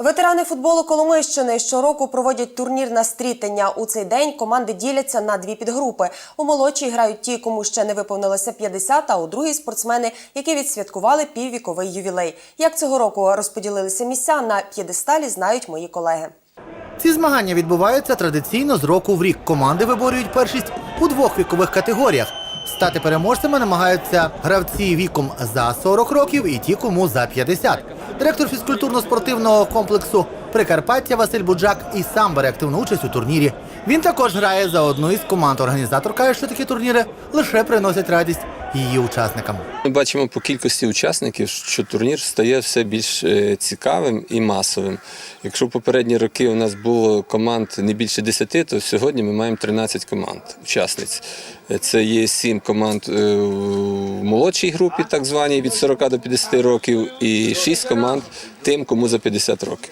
Ветерани футболу Коломийщини щороку проводять турнір на стрітення. У цей день команди діляться на дві підгрупи. У молодшій грають ті, кому ще не виповнилося 50, а у другій спортсмени, які відсвяткували піввіковий ювілей. Як цього року розподілилися місця на п'єдесталі, знають мої колеги. Ці змагання відбуваються традиційно з року в рік. Команди виборюють першість у двох вікових категоріях. Стати переможцями намагаються гравці віком за 40 років і ті, кому за 50. Директор фізкультурно-спортивного комплексу Прикарпаття Василь Буджак і сам бере активну участь у турнірі. Він також грає за одну із команд. Організатор каже, що такі турніри лише приносять радість її учасникам. Ми бачимо по кількості учасників, що турнір стає все більш е, цікавим і масовим. Якщо попередні роки у нас було команд не більше 10, то сьогодні ми маємо 13 команд учасниць. Е, Це є 7 команд е, в молодшій групі, так званій від 40 до 50 років, і 6 команд тим, кому за 50 років.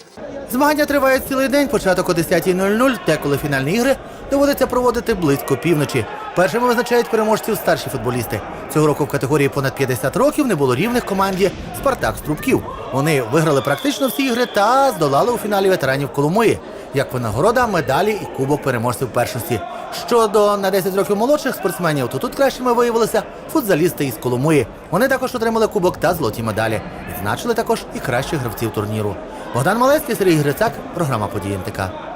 Змагання тривають цілий день, початок о 10.00, деколи фінальні ігри доводиться проводити близько півночі. Першими визначають переможців старші футболісти. Цього року в категорії понад 50 років не було рівних команді Спартак Струбків. Вони виграли практично всі ігри та здолали у фіналі ветеранів Коломиї. Як винагорода, медалі і кубок переможців першості. Щодо на 10 років молодших спортсменів, то тут кращими виявилися футзалісти із Коломиї. Вони також отримали кубок та золоті медалі. Відзначили також і кращих гравців турніру. Богдан Малецький, Сергій Грицак, програма «Події НТК».